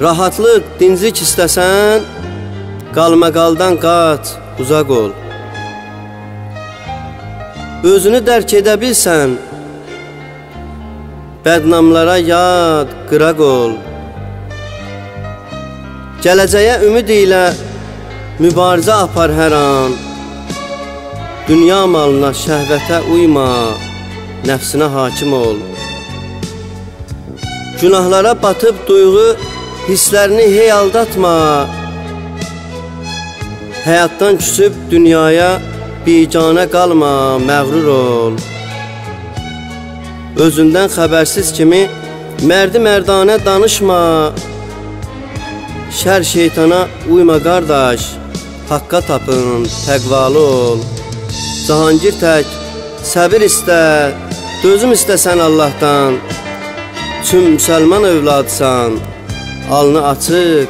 Rahatlıq, dinclik istəsən, qalmaqaldan qaç, uzaq ol. Özünü dərk edə bilsən, bədnamlara yad, qıraq ol. Gələcəyə ümid ilə mübarizə apar hər an. Dünya malına, şəhvətə uyma, nəfsinə hakim ol. Günahlara batıb duyğu hisslərini hey aldatma. Həyatdan küsüb dünyaya biganə qalma, məğrur ol. Özündən xəbərsiz kimi mərdi mərdanə danışma. Şər şeytana uyma qardaş, haqqa tapın, təqvalı ol. Cahangir tək səbir istə, dözüm istəsən Allahdan. Çün müsəlman övladsan, alnı açıq,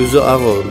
üzü ağ ol.